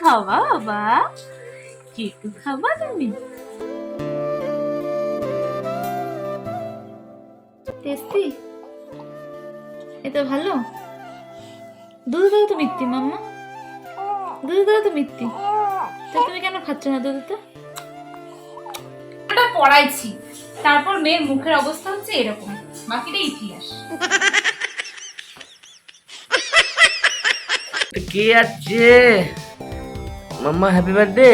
খাওয়া বাবা কি খাবা তুমি। টেস্টি? এটা ভালো? দুধ দাও তো মিত্তি মাম্মা। দুধ দাও তো মিত্তি। তা তুমি কেন খাচ্ছ না দুধটা? ওটা পড়াইছি। তারপর মেয়ের মুখের অবস্থা হচ্ছে এরকম। বাকিটা ইতিহাস। কে আছে? মাম্মা হ্যাপি বার্থডে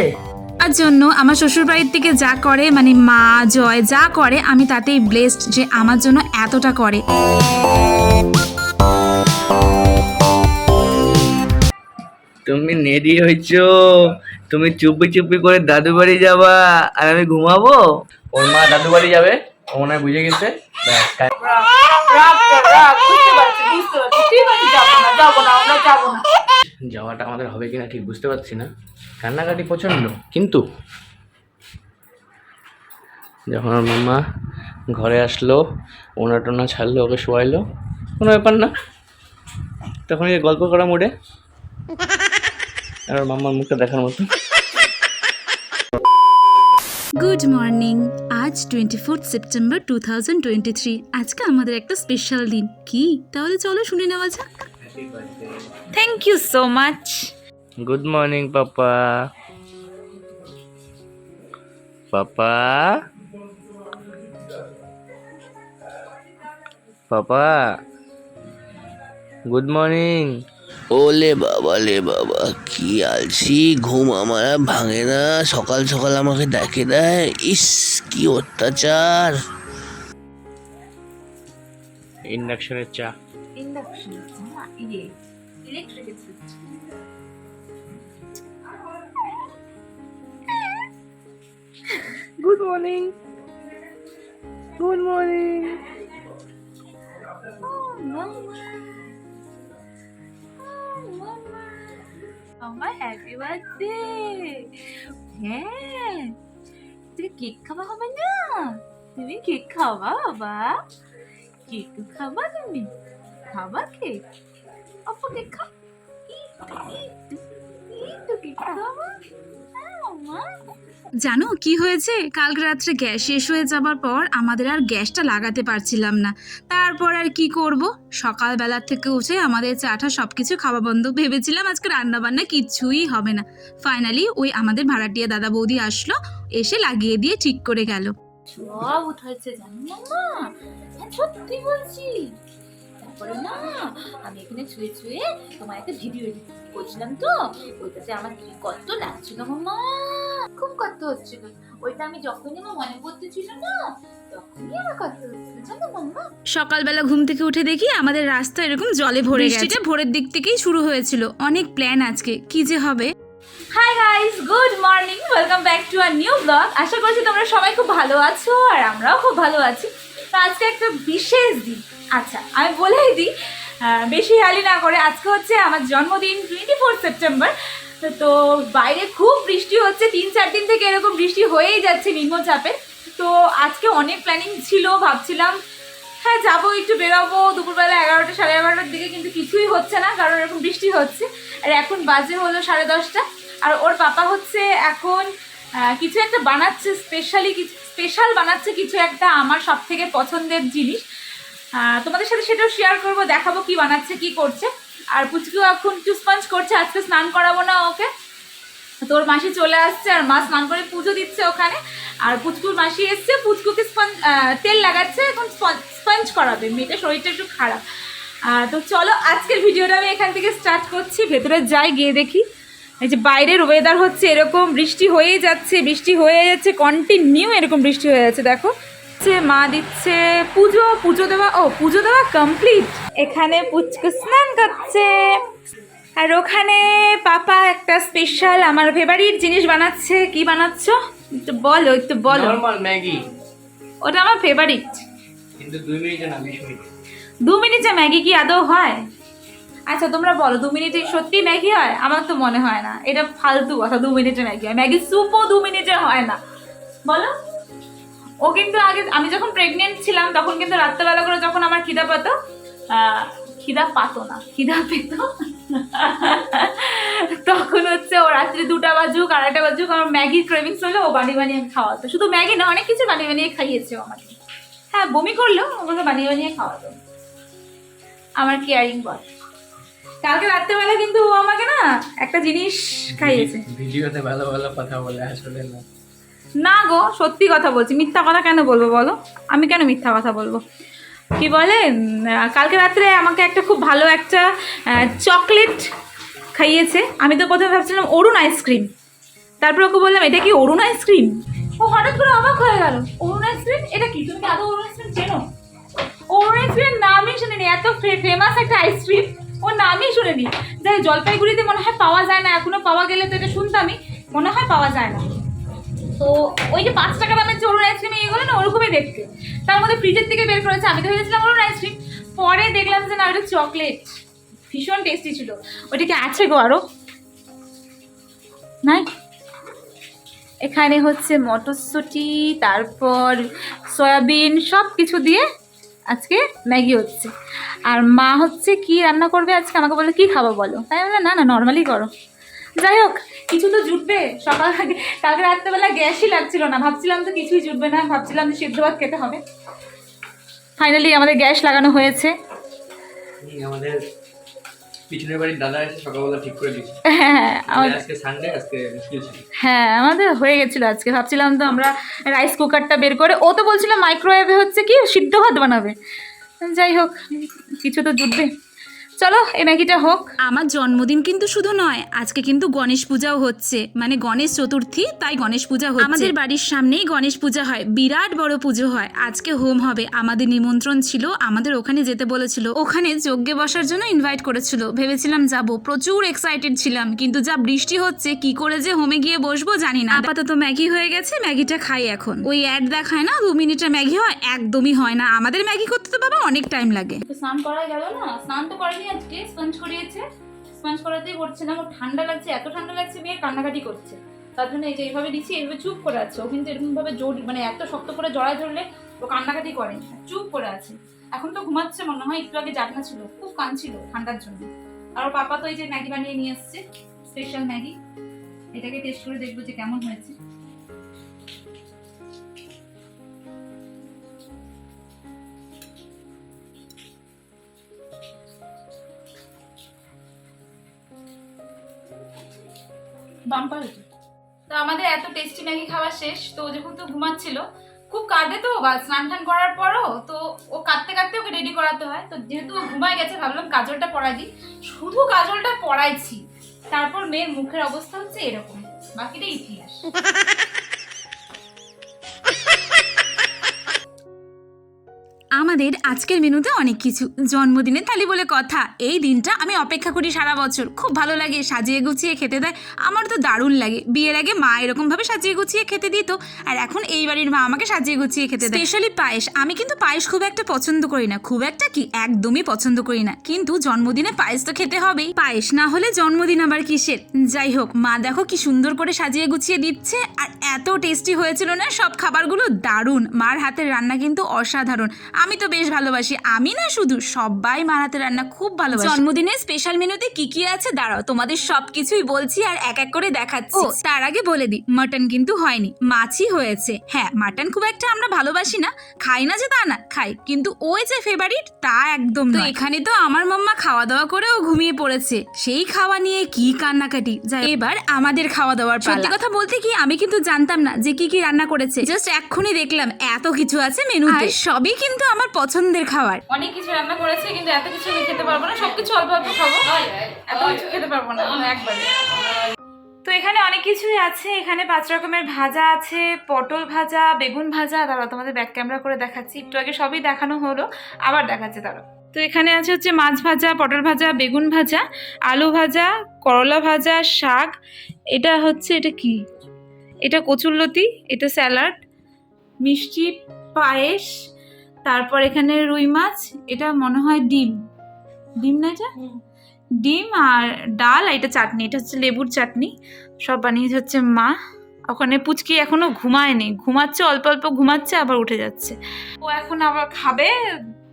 তার জন্য আমার শ্বশুরবাড়ির থেকে যা করে মানে মা জয় যা করে আমি তাতেই ব্লেসড যে আমার জন্য এতটা করে। তুমি নেডি হয়েছো। তুমি চুপি চুপি করে দাদু বাড়ি যাবা আর আমি ঘুমাবো? ওর মা দাদু বাড়ি যাবে ও মনে হয় বুঝে গেছে। যাওয়াটা আমাদের হবে কিনা ঠিক বুঝতে পারছি না। কান্নাকাটি প্রচণ্ড কিন্তু যখন ওর মাম্মা ঘরে আসলো ওনা টোনা ছাড়লো ওকে শোয়াইলো কোনো ব্যাপার না। তখন এই গল্প করা মোড়ে আর ওর মাম্মার মুখটা দেখার মতো। গুড মর্নিং আজ twenty fourth September two thousand twenty three আজকে আমাদের একটা স্পেশাল দিন। কি? তাহলে চলো শুনে নেওয়া যাক। Thank you so much good morning papa papa papa good morning ওলে বাবা লে বাবা কি আলসি ঘুম আমার আর ভাঙে না। সকাল সকাল আমাকে ডাকে দেয়। ইস কি অত্যাচার। ইন্ডাকশনের চা। ইন্ডাকশন ইয়ে electric switch good morning good morning আমার হ্যাপি বার্থডে হ্যাঁ তুমি কেক খাওয়া হবে না তুমি কেক খাওয়া বাবা কেক তো খাবা তুমি খাবা কেক অপু কেক খা একটু কেক খাওয়া হ্যাঁ মা জানো, কি হয়েছে? কালকে রাত্রে গ্যাস শেষ হয়ে যাবার পর আমাদের আর গ্যাসটা লাগাতে পারছিলাম না। তারপর আর কি করব? সকালবেলার থেকে উঠে আমাদের চাটা সব কিছু খাওয়া বন্ধ। ভেবেছিলাম আজকে রান্না বান্না কিচ্ছুই হবে না। ফাইনালি ওই আমাদের ভাড়াটিয়া দাদা বৌদি আসলো, এসে লাগিয়ে দিয়ে ঠিক করে গেল। সব উঠেছে জানো মাম্মা হ্যাঁ সত্যি বলছি। তারপরে না আমি এখানে ছুঁয়ে ছুঁয়ে তোমার একটা ভিডিও এডিট করছিলাম তো ওইটাতে আমার কি কত লাগছিল মাম্মা? খুব কত হচ্ছিল। ওইটা আমি যখনই আমার মনে পড়তে ছিল না তখনই আমার কত হচ্ছিল। জানো মাম্মা? সকালবেলা ঘুম থেকে উঠে দেখি আমাদের রাস্তা এরকম জলে ভরে গেছে। ভোরের দিক থেকেই শুরু হয়েছিল। অনেক প্ল্যান আজকে। কি যে হবে? Hi guys good morning welcome back to our new blog আশা করছি তোমরা সবাই খুব ভালো আছো আর আমরাও খুব ভালো আছি। তো আজকে একটা বিশেষ দিন। আচ্ছা আমি বলেই দিই বেশি হালি না করে আজকে হচ্ছে আমার জন্মদিন টোয়েন্টি ফোর সেপ্টেম্বর তো বাইরে খুব বৃষ্টি হচ্ছে, তিন, চার দিন থেকে এরকম বৃষ্টি হয়েই যাচ্ছে নিম্নচাপে। তো আজকে অনেক প্ল্যানিং ছিল, ভাবছিলাম হ্যাঁ যাব, একটু বেরোবো, দুপুরবেলা এগারোটা, সাড়ে এগারোটার দিকে কিন্তু কিছুই হচ্ছে না, কারণ এরকম বৃষ্টি হচ্ছে। আর এখন বাজে হলো সাড়ে দশটা। আর ওর পাপা হচ্ছে এখন কিছু একটা বানাচ্ছে স্পেশালি স্পেশাল বানাচ্ছে কিছু একটা আমার সব থেকে পছন্দের জিনিস। তোমাদের সাথে সেটাও শেয়ার করব দেখাবো কি বানাচ্ছে কি করছে। আর পুচকিও এখন একটু স্পঞ্জ করছে আজকে স্নান করাবো না ওকে। তোর মাসি চলে আসছে আর মা স্নান করে পুজো দিচ্ছে ওখানে। আর পুচকুর মাসি এসছে পুচকুকে স্পঞ্জ তেল লাগাচ্ছে এখন স্পঞ্জ করাবে। মেয়েটার শরীরটা একটু খারাপ। আহ, তো চলো আজকের ভিডিওটা আমি এখান থেকে স্টার্ট করছি। ভেতরে যাই গিয়ে দেখি। এই যে বাইরের ওয়েদার হচ্ছে এরকম বৃষ্টি হয়েই যাচ্ছে বৃষ্টি হয়ে যাচ্ছে কন্টিনিউ এরকম বৃষ্টি হয়ে যাচ্ছে দেখো। মা দিচ্ছে পুজো পুজো দেওয়া ও পুজো দেওয়া কমপ্লিট এখানে পুচকু স্নান করছে। আর ওখানে পাপা একটা স্পেশাল আমার ফেভারিট জিনিস বানাচ্ছে। কি বানাচ্ছ? একটু বলো একটু বলো। নর্মাল ম্যাগি ওটা আমার ফেভারিট কিন্তু দুই মিনিটে না বিশ মিনিট। দু মিনিটে ম্যাগি কি আদৌ হয়? আচ্ছা তোমরা বলো দু মিনিটে সত্যি ম্যাগি হয়? আমার তো মনে হয় না। এটা ফালতু কথা দু মিনিটে ম্যাগি হয়। ম্যাগি স্যুপও দু মিনিটে হয় না। বলো। ও কিন্তু আগে আমি যখন প্রেগনেন্ট ছিলাম তখন কিন্তু রাত্রেবেলা করে যখন আমার খিদা পেতো খিদা পাতো না খিদা পেতো। তখন হচ্ছে ও রাত্রি দুটা বাজুক আড়াইটা বাজুক আমার ম্যাগির ক্রেভিংস হলে ও বানিয়ে বানিয়ে খাওয়াতো। শুধু ম্যাগি না অনেক কিছু বানিয়ে বানিয়ে খাইয়েছে আমাকে। হ্যাঁ বমি করলেও ওগুলো বানিয়ে বানিয়ে খাওয়াতো। আমার কেয়ারিং বয় কালকে রাত্রেবেলা কিন্তু ও আমাকে না একটা জিনিস খাইয়েছে। ভিডিওতে ভালো ভালো কথা বলে আসলে না। না গো, সত্যি কথা বলছি। মিথ্যা কথা কেন বলব বলো? আমি কেন মিথ্যা কথা বলব? কি বলে? কালকে রাত্রে আমাকে একটা খুব ভালো একটা চকলেট খাইয়েছে। আমি তো প্রথমে ভাবছিলাম, অরুণ আইসক্রিম। তারপর ওকে বললাম, এটা কি অরুণ আইসক্রিম? ও হঠাৎ করে অবাক হয়ে গেল। Arun ice cream? এটা কি? তুমি আদৌ অরুণ আইসক্রিম চেনো? অরুণ আইসক্রিমের নামই শুনিনি। এত ফেমাস একটা আইসক্রিম। ওর নামই শুনিনি। যাই জলপাইগুড়িতে মনে হয় পাওয়া যায় না। এখনও পাওয়া গেলে তো এটা শুনতামই। মনে হয় পাওয়া যায় না। তো ওই যে পাঁচ টাকা দামের অরুণ আইসক্রিম এগুলো না ওরকমই দেখতে। তার মধ্যে ফ্রিজের থেকে বের করেছে আমি তো ভেবেছিলাম অরুণ আইসক্রিম পরে দেখলাম যে না ওটা চকলেট ভীষণ টেস্টি ছিল। ওটা কি আছে গো আরও। নাই? এখানে হচ্ছে মটরশুঁটি তারপর সয়াবিন সব কিছু দিয়ে আজকে ম্যাগি হচ্ছে। আর মা হচ্ছে কি রান্না করবে আজকে? আমাকে বলে কি খাব বলো? তাই বললাম, না না নর্মালি করো। যাই হোক কিছু তো জুটবে। সকাল আগে কালকে রাত্রেবেলা গ্যাসই লাগছিল না। ভাবছিলাম তো কিছুই জুটবে না। ভাবছিলাম যে সিদ্ধ ভাত খেতে হবে। ফাইনালি আমাদের গ্যাস লাগানো হয়েছে। এই আমাদের পিছনের বাড়ির দাদা এসে সকালবেলা ঠিক করে দিয়েছে। হ্যাঁ আমাদের আজকে সানডে আজকে হ্যাঁ আমাদের হয়ে গেছিল আজকে। ভাবছিলাম তো আমরা রাইস কুকারটা বের করে ও তো বলছিল মাইক্রোওয়েভে হচ্ছে কি সিদ্ধ ভাত বানাবে। যাই হোক কিছু তো জুটবে। চলো এই ম্যাগিটা হোক। আমার জন্মদিন কিন্তু শুধু নয় আজকে কিন্তু গণেশ পূজাও হচ্ছে। মানে গণেশ চতুর্থী তাই গণেশ পূজা হচ্ছে। আমাদের বাড়ির সামনেই গণেশ পূজা হয়। বিরাট বড় পুজো হয়। আজকে হোম হবে। আমাদের নিমন্ত্রণ ছিল আমাদের ওখানে যেতে বলেছিল। ওখানে যজ্ঞে বসার জন্য ইনভাইট করেছিল। ভেবেছিলাম যাব। প্রচুর এক্সাইটেড ছিলাম। কিন্তু যা বৃষ্টি হচ্ছে কি করে যে হোমে গিয়ে বসবো জানি না। আপাতত ম্যাগি হয়ে গেছে ম্যাগিটা খাই এখন। ওই অ্যাড দেখায় না দু মিনিটের ম্যাগি হয়? একদমই হয় না। আমাদের ম্যাগি করতে তো বাবা অনেক টাইম লাগে। স্নান করা গেল না? স্নান তো করেনি আজকে স্পঞ্জ করিয়েছে। স্পঞ্জ করাতেই না ওর ঠান্ডা লাগছে, এত ঠান্ডা লাগছে মেয়ে, কান্নাকাটি করছে। তার জন্য এই যে এইভাবে দিচ্ছি, এইভাবে চুপ করে আছে। ও কিন্তু এরকম ভাবে জোর মানে এত শক্ত করে জড়ায় ধরলে ও কান্নাকাটি করে চুপ করে আছে। এখন তো ঘুমাচ্ছে, মনে হয় একটু আগে জাগনা ছিল, খুব কাঁদছিল ঠান্ডার জন্য। আর ওর পাপা তো এই যে ম্যাগি বানিয়ে নিয়ে এসছে স্পেশাল ম্যাগি। এটাকে টেস্ট করে দেখব যে কেমন হয়েছে। বাম্পার তো। আমাদের এত টেস্টি ম্যাগি খাওয়া শেষ, তো যখন তো ঘুমাচ্ছিল, খুব কাঁদে তো, বা স্নান টান করার পরও, তো ও কাঁদতে কাঁদতে ওকে রেডি করাতে হয়। তো যেহেতু ও ঘুমায় গেছে, ভাবলাম কাজলটা পরাই দিই। শুধু কাজলটা পরাইছি, তারপর মেয়ের মুখের অবস্থা হচ্ছে এরকম, বাকিটা ইতিহাস। আমাদের আজকের মেনুতে অনেক কিছু। জন্মদিনের থালি বলে কথা। এই দিনটা আমি অপেক্ষা করি সারা বছর। খুব ভালো লাগে সাজিয়ে গুছিয়ে খেতে দেয়। আমার তো দারুণ লাগে। বিয়ের আগে মা এরকমভাবে সাজিয়ে গুছিয়ে খেতে দিত আর এখন এই বাড়ির মা আমাকে সাজিয়ে গুছিয়ে খেতে দেয়। স্পেশালি পায়েস। আমি কিন্তু পায়েস খুব একটা পছন্দ করি না। খুব একটা কি? একদমই পছন্দ করি না। কিন্তু জন্মদিনে পায়েস তো খেতে হবেই। পায়েস না হলে জন্মদিন আবার কিসের? যাই হোক মা দেখো কি সুন্দর করে সাজিয়ে গুছিয়ে দিচ্ছে আর এত টেস্টি হয়েছিল না সব খাবারগুলো দারুণ। মার হাতের রান্না কিন্তু অসাধারণ। আমি তো বেশ ভালোবাসি। আমি না শুধু সবাই মার হাতের রান্না খুব ভালোবাসি। জন্মদিনের স্পেশাল মেনুতে কি কি আছে? দাঁড়াও তোমাদের সবকিছুই বলছি আর এক এক করে দেখাচ্ছি। তার আগে বলে দিই মাটন কিন্তু হয়নি মাছই হয়েছে। হ্যাঁ মাটন খুব একটা আমরা ভালোবাসি না খাই না যে তা না খাই। কিন্তু ওই যে ফেভারিট তা একদম তো এখানে তো আমার মাম্মা খাওয়া দাওয়া করেও ঘুমিয়ে পড়েছে। সেই খাওয়া নিয়ে কি কান্নাকাটি? যাই এবার আমাদের খাওয়া দাওয়ার সত্যি কথা বলতে কি আমি কিন্তু জানতাম না যে কি কি রান্না করেছে। জাস্ট এক্ষুনি দেখলাম এত কিছু আছে মেনুতে। সবই কিন্তু আমার পছন্দের খাবার। অনেক কিছু রান্না করেছে কিন্তু এত কিছু আমি খেতে পারব না। সবকিছু অল্প অল্প খাব। এত কিছু খেতে পারব না একবারে তো এখানে অনেক কিছুই আছে। এখানে পাঁচ রকমের ভাজা আছে পটল ভাজা বেগুন ভাজা। দাঁড়াও তোমাদের ব্যাক ক্যামেরা করে দেখাচ্ছি। একটু আগে সবই দেখানো হলো আবার দেখাচ্ছে দাঁড়াও। তো এখানে আছে হচ্ছে মাছ ভাজা পটল ভাজা বেগুন ভাজা আলু ভাজা করলা ভাজা শাক। এটা হচ্ছে এটা কি? এটা কচুরলতি এটা স্যালাড মিষ্টি পায়েস তারপর এখানে রুই মাছ এটা মনে হয় ডিম। ডিম না এটা? ডিম আর ডাল আর এটা চাটনি এটা হচ্ছে লেবুর চাটনি। সব বানিয়েছে হচ্ছে মা। ওখানে পুচকি এখনও ঘুমায়নি। ঘুমাচ্ছে অল্প অল্প ঘুমাচ্ছে আবার উঠে যাচ্ছে। ও এখন আবার খাবে।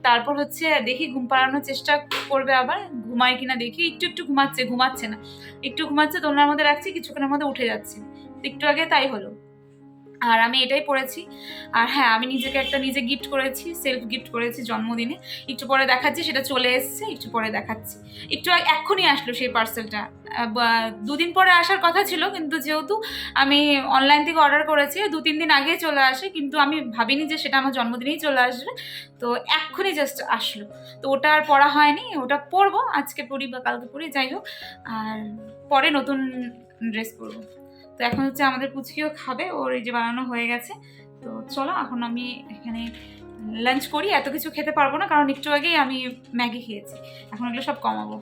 তারপর হচ্ছে দেখি ঘুম পাড়ানোর চেষ্টা করবে আবার। ঘুমায় কিনা দেখি। একটু একটু ঘুমাচ্ছে ঘুমাচ্ছে না। একটু ঘুমাচ্ছে দোলনার মধ্যে রাখছি কিছুক্ষণের মধ্যে উঠে যাচ্ছে। একটু আগে তাই হলো। আর আমি এটাই পড়েছি। আর হ্যাঁ আমি নিজেকে একটা নিজে গিফট করেছি সেলফ গিফট করেছি জন্মদিনে। একটু পরে দেখাচ্ছি, সেটা চলে এসেছে, একটু পরে দেখাচ্ছি। একটু এক্ষুনি আসলো সেই পার্সেলটা দুদিন পরে আসার কথা ছিল, কিন্তু যেহেতু আমি অনলাইন থেকে অর্ডার করেছি দু তিন দিন আগে চলে আসে, কিন্তু আমি ভাবিনি যে সেটা আমার জন্মদিনেই চলে আসবে। তো এক্ষুনি জাস্ট আসলো। তো ওটা আর পড়া হয়নি, ওটা পরবো, আজকে পড়ি বা কালকে পড়ি, যাই হোক। আর পরে নতুন ড্রেস পরবো। তো এখন হচ্ছে আমাদের পুচকিও খাবে, ওর এই যে বানানো হয়ে গেছে। তো চলো, এখন আমি এখানে লাঞ্চ করি, এত কিছু খেতে পারব না, কারণ একটু আগেই আমি ম্যাগি খেয়েছি। এখন এগুলো সব কমাবো।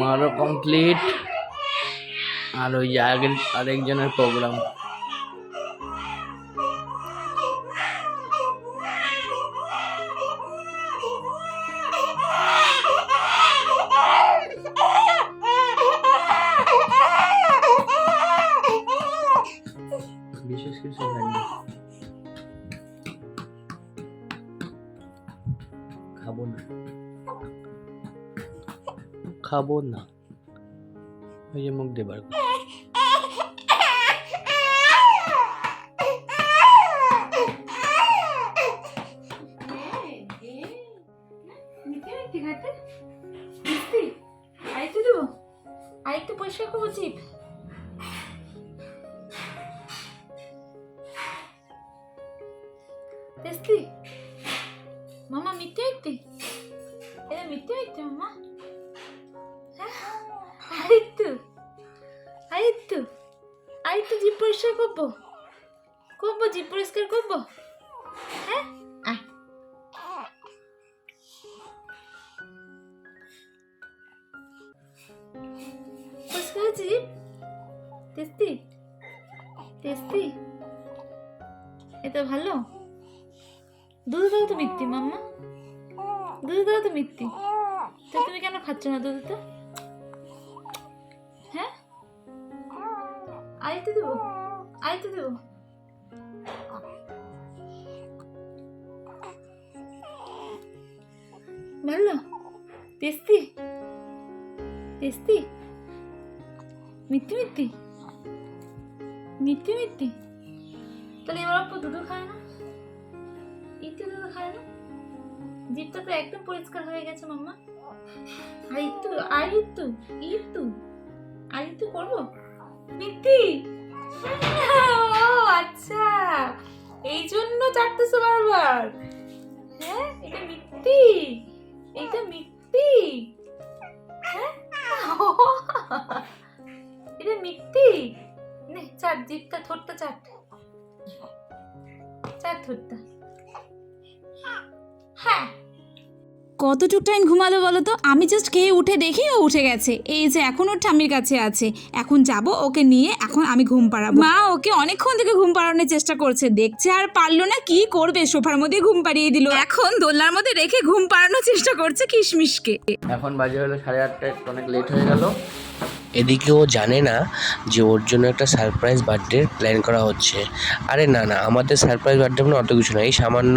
মারও কমপ্লিট আর ওই আগের আরেকজনের প্রোগ্রাম খাব না। ওই যে মুখ দেবার আরেকটু পরিষ্কার করব চিপ? এটা ভালো? দুধ দাও তো মিথ্যি মাম্মা। দুধ দাও তো মিথ্যি তো তুমি কেন খাচ্ছ না দুধ তো? হ্যাঁ? আইতে দেবো। আইতে দেবো। ভালো? টেস্টি? টেস্টি? মিথ্যি মিথ্যি মিথ্যি মিথ্যি তাহলে এবার আপু দুধ খায় না? একটু দুধ খায় না? জিভটা তো একদম পরিষ্কার হয়ে গেছে, মাম্মা। আর একটু আর একটু একটু। আর একটু করব? মিথ্যি ও আচ্ছা। এই জন্য চাটতেছো বারবার? হ্যাঁ এটা মিথ্যি এটা মিথ্যি হ্যাঁ? এটা মিথ্যি নে, চাট, জিভটা, ঠোঁটটা চাট। হ্যাঁ। কতটুক টাইম ঘুমালো বলো তো আমি জাস্ট খেয়ে উঠে দেখি ও উঠে গেছে। এই যে এখন ওর ঠাম্মির কাছে আছে। এখন যাব ওকে নিয়ে এখন আমি ঘুম পাড়াবো। মা ওকে অনেকক্ষণ থেকে ঘুম পাড়ানোর চেষ্টা করছে। দেখছে আর পারল না কি করবে? সোফার মধ্যে ঘুম পাড়িয়ে দিল। এখন দোলনার মধ্যে রেখে ঘুম পাড়ানোর চেষ্টা করছে কিশমিশকে। এখন বাজে হলো সাড়ে আটটা অনেক লেট হয়ে গেল। এদিকে ও জানে না যে ওর জন্য একটা সারপ্রাইজ বার্থডে প্ল্যান করা হচ্ছে। আরে না না আমাদের সারপ্রাইজ বার্থডে মানে অত কিছু না। এই সামান্য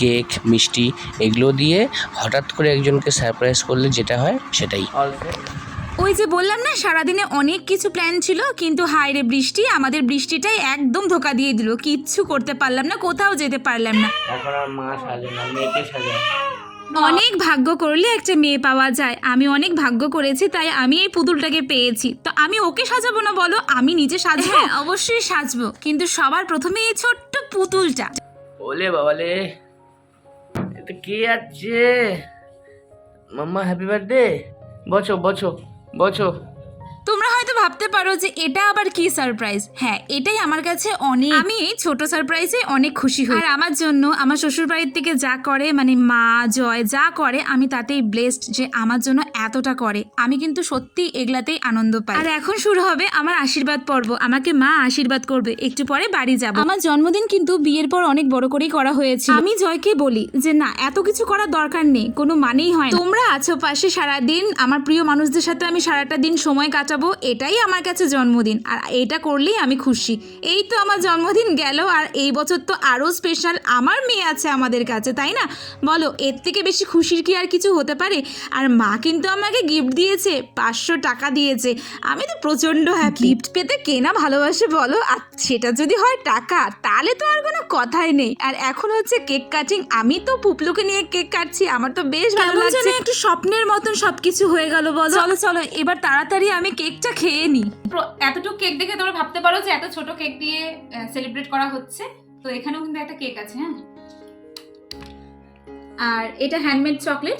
কেক মিষ্টি এগুলো দিয়ে হঠাৎ করে একজনকে সারপ্রাইজ করলে যেটা হয় সেটাই। ওই যে বললাম না সারাদিনে অনেক কিছু প্ল্যান ছিল কিন্তু হায় রে বৃষ্টি আমাদের বৃষ্টিটাই একদম ধোকা দিয়ে দিল। কিচ্ছু করতে পারলাম না কোথাও যেতে পারলাম না। এখন আর মা সাজে না মেয়েকে সাজায় অনেক ভাগ্য করলে একটা মেয়ে পাওয়া যায়। আমি অনেক ভাগ্য করেছি তাই আমি এই পুতুলটাকে পেয়েছি। তো আমি ওকে সাজাবো না বলো? আমি নিজে সাজবো? হ্যাঁ অবশ্যই সাজবো। কিন্তু সবার প্রথমে এই ছোট্ট পুতুলটা। ওলে বাবালে এটা কি আছে? মাম্মা হ্যাপি বার্থডে বছো বছো বছো। তোমরা হয়তো ভাবতে পারো যে এটা আবার কি সারপ্রাইজ হ্যাঁ এটাই আমার কাছে অনেক আমি ছোট সারপ্রাইজে অনেক খুশি হই। আর আমার জন্য আমার শ্বশুর বাড়ির থেকে যা করে মানে মা জয় যা করে আমি তাতেই ব্লেসড যে আমার জন্য এতটা করে। আমি কিন্তু সত্যি এগুলাতেই আনন্দ পাই। আর এখন শুরু হবে আমার আশীর্বাদ পর্ব। আমাকে মা আশীর্বাদ করবে। একটু পরে বাড়ি যাব। আমার জন্মদিন কিন্তু বিয়ের পর অনেক বড় করেই করা হয়েছে। আমি জয়কে বলি যে না এত কিছু করার দরকার নেই। কোনো মানেই হয় তোমরা আছো পাশে সারাদিন। আমার প্রিয় মানুষদের সাথে আমি সারাটা দিন সময় কাটাবো। বসাবো এটাই আমার কাছে জন্মদিন। আর এটা করলেই আমি খুশি। এই তো আমার জন্মদিন গেল আর এই বছর তো আরও স্পেশাল আমার মেয়ে আছে আমাদের কাছে তাই না? বলো এর থেকে বেশি খুশির কি আর কিছু হতে পারে? আর মা কিন্তু আমাকে গিফট দিয়েছে পাঁচশো টাকা দিয়েছে। আমি তো প্রচণ্ড হ্যাপি গিফট পেতে কেনা ভালোবাসে বলো? আর সেটা যদি হয় টাকা তাহলে তো আর কোনো কথাই নেই। আর এখন হচ্ছে কেক কাটিং আমি তো পুপলুকে নিয়ে কেক কাটছি আমার তো বেশ ভালো লাগছে। একটু স্বপ্নের মতন সবকিছু হয়ে গেল বলো? চলো চলো এবার তাড়াতাড়ি আমি কেকটা খেয়ে প্র- এতটুকু কেক দেখে তোমরা ভাবতে পারো যে এত ছোট কেক দিয়ে সেলিব্রেট করা হচ্ছে। তো এখানেও কিন্তু একটা কেক আছে হ্যাঁ? আর এটা হ্যান্ডমেড চকলেট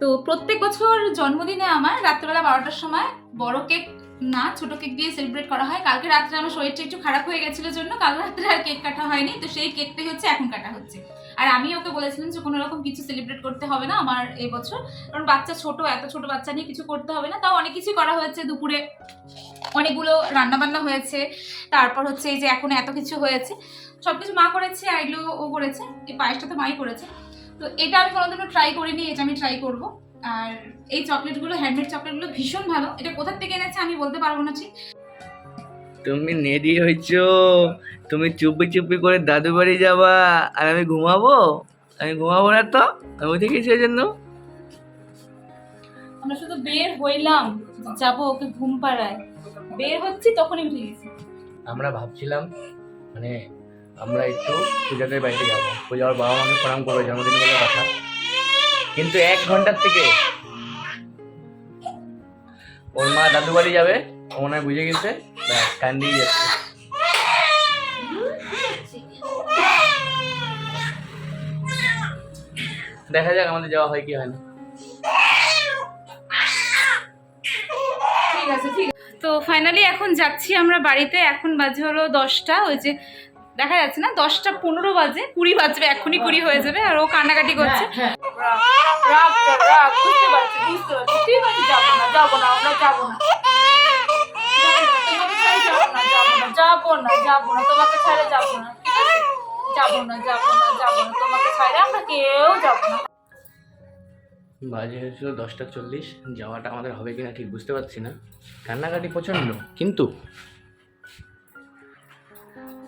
তো প্রত্যেক বছর জন্মদিনে আমার রাত্রেবেলা বারোটার সময় বড় কেক না, ছোট কেক দিয়ে সেলিব্রেট করা হয়। কালকে রাত্রে আমার শরীরটা একটু খারাপ হয়ে গেছিল জন্য, কাল রাত্রে আর কেক কাটা হয়নি। তো সেই কেকটাই হচ্ছে, এখন কাটা হচ্ছে। আর আমি ওকে বলেছিলাম যে কোনো রকম কিছু সেলিব্রেট করতে হবে না আমার এই বছর। কারণ বাচ্চা ছোট, এত ছোট বাচ্চা নিয়ে কিছু করতে হবে না। তাও অনেক কিছুই করা হয়েছে দুপুরে। অনেকগুলো রান্না বান্না হয়েছে। তারপর হচ্ছে এই যে এখন এত কিছু হয়েছে। সব কিছু মা করেছে আর ও করেছে। এই পায়েসটা তো মাই করেছে। তো এটা আমি কোনোদিনও ট্রাই করিনি, এটা আমি ট্রাই করব। আর এই চকলেটগুলো হ্যান্ডমেড চকলেটগুলো ভীষণ ভালো। এটা কোথার থেকে এনেছে আমি বলতে পারব না ঠিক। তুমি নেডি হয়েছো। তুমি চুপি চুপি করে দাদু বাড়ি যাবা আর আমি ঘুমাবো? আমি ঘুমাবো না তো? আমি উঠে গেছি ওই জন্য। আমরা শুধু বের হইলাম যাব ওকে ঘুম পাড়ায়। বের হচ্ছি তখনই উঠে গেছি। আমরা ভাবছিলাম মানে আমরা একটু পূজাদের বাড়িতে যাব। পূজার বাবা মাকে প্রণাম করব জন্মদিন বলে কথা। কিন্তু এক ঘণ্টার থেকে ওর মা দাদু বাড়ি যাবে। ও মনে হয় বুঝে গেছে? ব্যাস কান্দিয়ে যাচ্ছে। দেখা যাক আমাদের যাওয়া হয় কি হয় না। ঠিক আছে ঠিক তো ফাইনালি এখন যাচ্ছি আমরা বাড়িতে। এখন বাজে হলো দশটা ওই যে দেখা যাচ্ছে না দশটা পনেরো বাজে কুড়ি বাজবে এখনই কুড়ি হয়ে যাবে আর ও কান্নাকাটি করছে। ঠিক আছে, যাব না, যাব না, আমরা যাব না। যাব না, যাব না, তোমাকে ছাড়া যাব না, যাব না, যাব না, যাব না, তোমাকে ছাড়া আমরা কেউ যাব না। বাজে হয়েছিল দশটা চল্লিশ যাওয়াটা আমাদের হবে কিনা ঠিক বুঝতে পারছি না। কান্নাকাটি প্রচণ্ড কিন্তু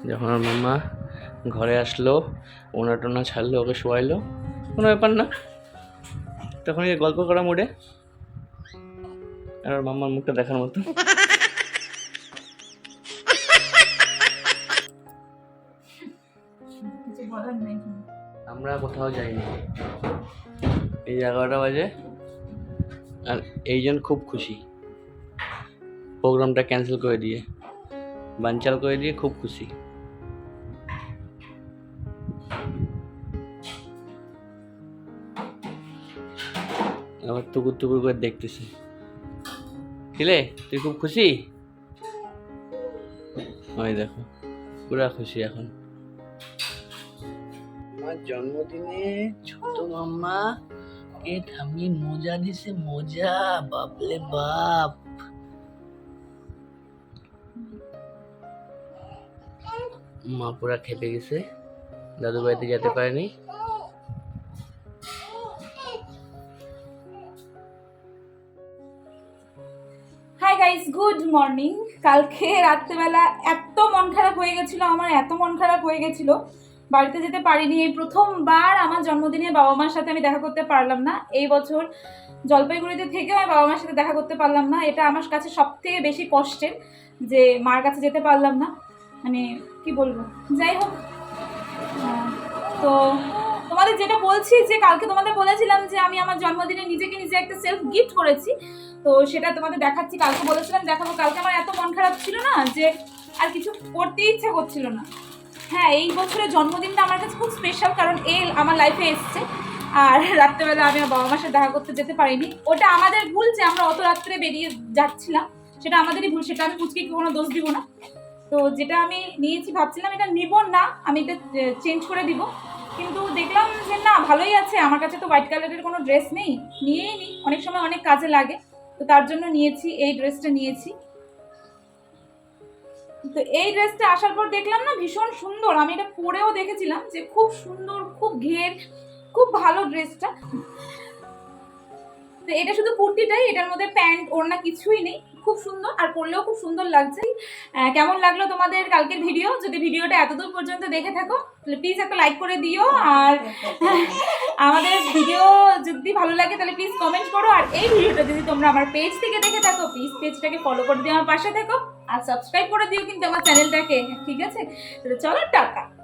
যখন আমার মাম্মা ঘরে আসলো ওনা টোনা ছাড়লো ওকে শোয়াইলো কোনো ব্যাপার না। তখন গল্প করা মুডে আর মাম্মার মুখটা দেখার মতো। আমরা কোথাও যাইনি। এই এগারোটা বাজে আর এইজন খুব খুশি। প্রোগ্রামটা ক্যান্সেল করে দিয়ে, বানচাল করে দিয়ে খুব খুশি। আবার টুকুর টুকুর করে দেখতেছে। কিলে তুই খুব খুশি? ওই দেখো, পুরা খুশি এখন। জন্মদিনে ছোট মাম্মা কে থামিয়ে মজা দিছে মজা বাপলে বাপ। মা পুরা খেপে গেছে দাদু বাড়িতে যেতে পারেনি। হাই গাইস গুড মর্নিং কালকে রাত্রেবেলা এত মন খারাপ হয়ে গেছিল আমার এত মন খারাপ হয়ে গেছিল। বাড়িতে যেতে পারিনি। এই প্রথমবার আমার জন্মদিনে বাবা মার সাথে আমি দেখা করতে পারলাম না। এই বছর জলপাইগুড়িতে থেকেও আমি বাবা মার সাথে দেখা করতে পারলাম না। এটা আমার কাছে সব থেকে বেশি কষ্টের যে মার কাছে যেতে পারলাম না। মানে কি বলব? যাই হোক তো তোমাদের যেটা বলছি যে কালকে তোমাদের বলেছিলাম যে আমি আমার জন্মদিনে নিজেকে নিজে একটা সেলফ গিফট করেছি। তো সেটা তোমাদের দেখাচ্ছি। কালকে বলেছিলাম দেখাবো। কালকে আমার এত মন খারাপ ছিল না যে আর কিছু করতে ইচ্ছা করছিল না। হ্যাঁ এই বছরের জন্মদিনটা আমার কাছে খুব স্পেশাল কারণ এ আমার লাইফে এসছে। আর রাত্রেবেলা আমি আমার বাবা মার সাথে দেখা করতে যেতে পারিনি। ওটা আমাদের ভুল যে আমরা অত রাত্রে বেরিয়ে যাচ্ছিলাম। সেটা আমাদেরই ভুল, সেটা আমি পুচকে কোনো দোষ দিব না। তো যেটা আমি নিয়েছি, ভাবছিলাম এটা নিব না, আমি এটা চেঞ্জ করে দিব। কিন্তু দেখলাম যে না, ভালোই আছে। আমার কাছে তো হোয়াইট কালারের কোনো ড্রেস নেই, নিয়েই নিই অনেক সময় অনেক কাজে লাগে। তো তার জন্য নিয়েছি, এই ড্রেসটা নিয়েছি। তো এই ড্রেসটা আসার পর দেখলাম না ভীষণ সুন্দর। আমি এটা পরেও দেখেছিলাম যে খুব সুন্দর, খুব ঘের, খুব ভালো ড্রেসটা। তো এটা শুধু কুর্তিটাই, এটার মধ্যে প্যান্ট, ওড়না কিছুই নেই। খুব সুন্দর আর পড়লেও খুব সুন্দর লাগছে। কেমন লাগল তোমাদের কালকের ভিডিও যদি ভিডিওটা এতদূর পর্যন্ত দেখে থাকো, তাহলে প্লিজ একটা লাইক করে দিও। আর আমাদের ভিডিও যদি ভালো লাগে, তাহলে প্লিজ কমেন্ট করো। আর এই ভিডিওটা যদি তোমরা আমার পেজ থেকে দেখে থাকো প্লিজ পেজটাকে ফলো করে দিও আমার পাশে থেকো। আর সাবস্ক্রাইব করে দিও কিন্তু আমার চ্যানেলটাকে ঠিক আছে? তাহলে চলো, টাটা।